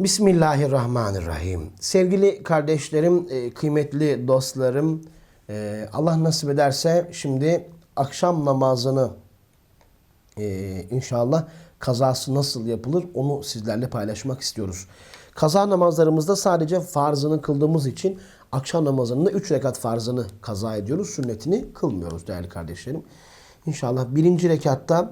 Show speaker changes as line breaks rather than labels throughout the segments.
Bismillahirrahmanirrahim. Sevgili kardeşlerim, e, kıymetli dostlarım, e, Allah nasip ederse şimdi akşam namazını e, inşallah kazası nasıl yapılır onu sizlerle paylaşmak istiyoruz. Kaza namazlarımızda sadece farzını kıldığımız için akşam namazının da 3 rekat farzını kaza ediyoruz. Sünnetini kılmıyoruz değerli kardeşlerim. İnşallah birinci rekatta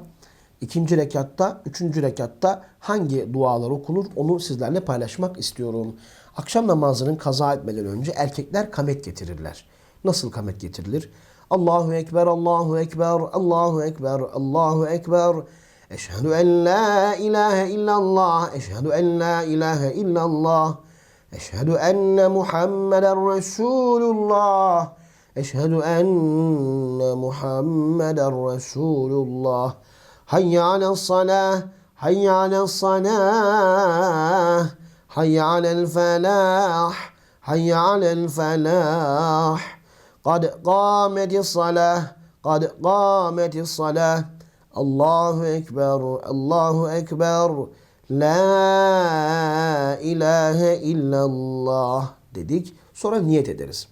İkinci rekatta, üçüncü rekatta hangi dualar okunur onu sizlerle paylaşmak istiyorum. Akşam namazının kaza etmeden önce erkekler kamet getirirler. Nasıl kamet getirilir? Allahu Ekber, Allahu Ekber, Allahu Ekber, Allahu Ekber. Eşhedü en la ilahe illallah, eşhedü en la ilahe illallah. Eşhedü enne Muhammeden Resulullah. Eşhedü enne Muhammeden Resulullah. Hayya alel salah. Hayya alel salah. Hayya alel felah. Hayya alel felah. Kad kâmeti salah. Kad kâmeti salah. Allahu Ekber, Allahu Ekber, La ilahe illallah dedik. Sonra niyet ederiz.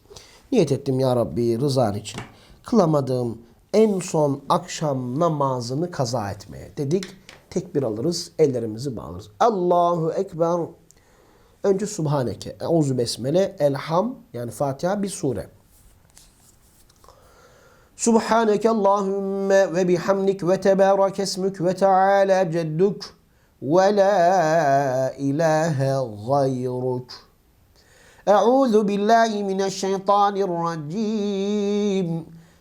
Niyet ettim ya Rabbi rızan için. Kılamadığım en son akşam namazını kaza etmeye dedik. Tekbir alırız, ellerimizi bağlarız. Allahu Ekber. Önce Subhaneke, Euzu Besmele, Elham yani Fatiha bir sure. Subhaneke Allahümme ve bihamdik ve tebarek esmük ve teala ceddük ve la ilahe gayruk. Euzu billahi mineşşeytanirracim.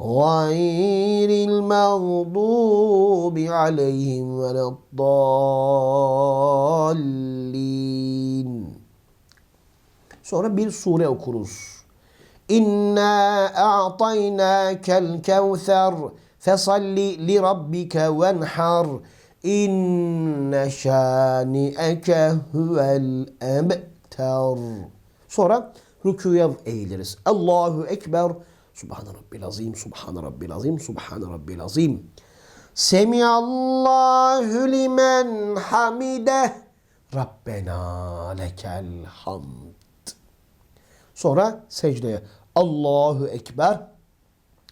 غير المغضوب عليهم ولا الضالين Sonra bir sure okuruz. İnna a'taynakel kevser fesalli li rabbike venhar inne şani'eke huvel ebter. Sonra rüküye eğiliriz. Allahu Ekber. Subhan Rabbil Azim, Subhan Rabbil Azim, Subhan Rabbil Azim. Semiallahu limen hamide. Rabbena lekel hamd. Sonra secdeye. Allahu Ekber.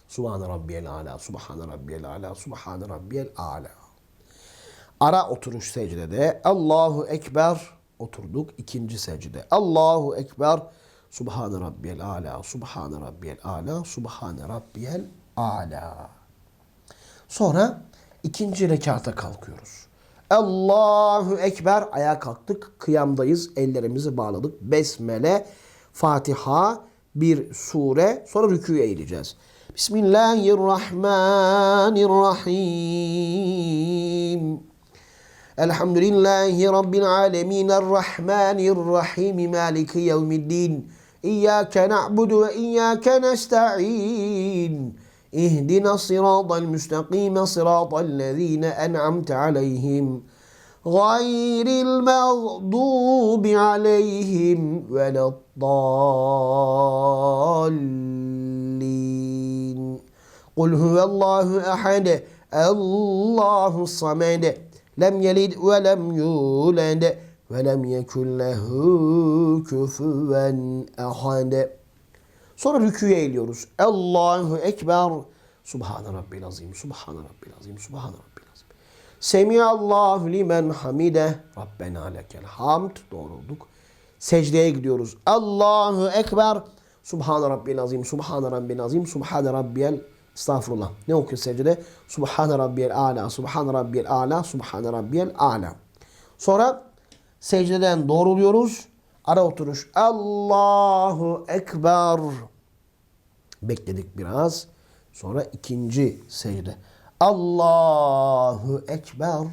Subhan Rabbiyel Ala, Subhan Rabbiyel Ala, Subhan Rabbiyel Ala. Ara oturuş secdede. Allahu Ekber. Oturduk. ikinci secde. Allahu Ekber. Subhane Rabbiyel Ala, Subhane Rabbiyel Ala, Subhane Rabbiyel Ala. Sonra ikinci rekata kalkıyoruz. Allahu Ekber. Ayağa kalktık. Kıyamdayız. Ellerimizi bağladık. Besmele, Fatiha, bir sure. Sonra rüküye eğileceğiz. Bismillahirrahmanirrahim. الحمد لله رب العالمين الرحمن الرحيم مالك يوم الدين إياك نعبد وإياك نستعين اهدنا الصراط المستقيم صراط الذين أنعمت عليهم غير المغضوب عليهم ولا الضالين قل هو الله أحد الله الصمد lem yelid ve lem yulad ve lem yekun lehu küfüven ahad. Sonra rüküye eğiliyoruz. Allahu Ekber. Subhan Rabbil Azim. Subhan Rabbil Azim. Subhan Rabbil Azim. Semiyallahu limen hamide. Rabbena lekel hamd. Doğru olduk. Secdeye gidiyoruz. Allahu Ekber. Subhan Rabbil Azim. Subhan Rabbil Azim. Subhan Rabbiyel Azim. Estağfurullah. Ne okuyor secdede? Subhan Rabbiyel Ala. Subhan Rabbiyel Ala. Subhan Rabbiyel Ala. Sonra secdeden doğruluyoruz. Ara oturuş. Allahu Ekber. Bekledik biraz. Sonra ikinci secde. Allahu Ekber.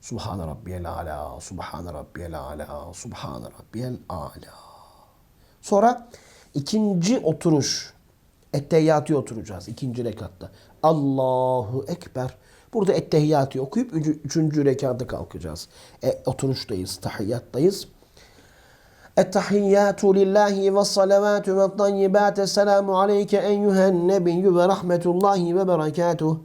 Subhan Rabbiyel Ala. Subhan Rabbiyel Ala. Subhan Rabbiyel Ala. Sonra ikinci oturuş. Ettehiyyatı oturacağız ikinci rekatta. Allahu Ekber. Burada ettehiyyatı okuyup üçüncü rekatta kalkacağız. E, oturuştayız, tahiyyattayız. Ettehiyyatü lillahi ve salavatü ve tayyibatü. Selamu aleyke eyyühen nebiyyü ve rahmetullahi ve berekatuh.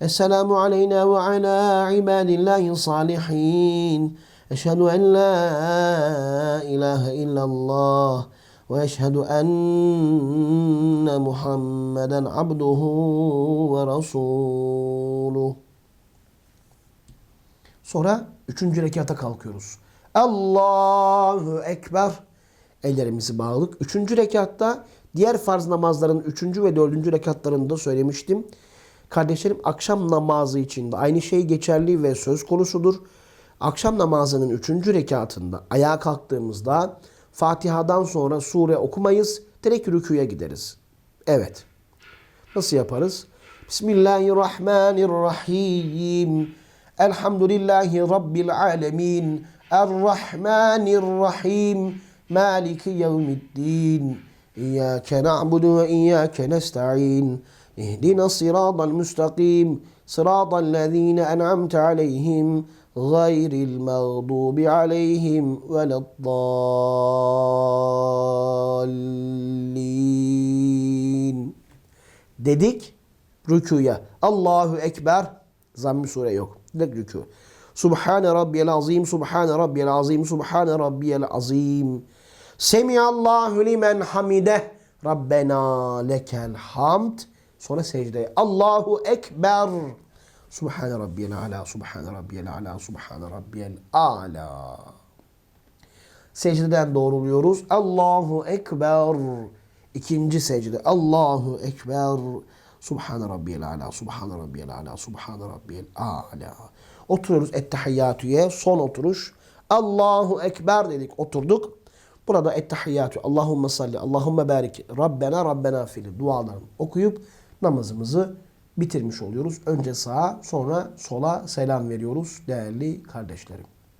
Esselamu aleyna ve ala ibadillahi salihin. Eşhedü en la ilahe illallah. وأشهد أن محمدا عبده ورسوله Sonra üçüncü rekata kalkıyoruz. Allahu Ekber. Ellerimizi bağladık. Üçüncü rekatta diğer farz namazların üçüncü ve dördüncü rekatlarında söylemiştim. Kardeşlerim akşam namazı için de aynı şey geçerli ve söz konusudur. Akşam namazının üçüncü rekatında ayağa kalktığımızda Fatiha'dan sonra sure okumayız. Direkt rüküye gideriz. Evet. Nasıl yaparız? Bismillahirrahmanirrahim. Elhamdülillahi Rabbil alemin. Errahmanirrahim. Maliki yevmiddin. İyyâke na'budu ve iyyâke nesta'in. İhdina sıratal müstakim. Sıratal lezîne en'amte aleyhim. Gayril mağdubi aleyhim veleddallin dedik rükuya. Allahu Ekber. Zamm-ı sure yok. Direkt rükû. Subhane Rabbiyel Azim, Subhane Rabbiyel Azim, Subhane Rabbiyel Azim. Semiyallahu limen hamideh. Rabbena lekel hamd. Sonra secdeye. Allahu Ekber. Subhane Rabbiyel Ala, Subhane Rabbiyel Ala, Subhane Rabbiyel Ala. Secdeden doğruluyoruz. Allahu Ekber. İkinci secde. Allahu Ekber. Subhane Rabbiyel Ala, Subhane Rabbiyel Ala, Subhane Rabbiyel Ala. Oturuyoruz Ettehiyyatü'ye. Son oturuş. Allahu Ekber dedik. Oturduk. Burada Ettehiyyatü. Allahümme salli, Allahümme barik. Rabbena, Rabbena fili. Dualarını okuyup namazımızı bitirmiş oluyoruz. Önce sağa sonra sola selam veriyoruz değerli kardeşlerim.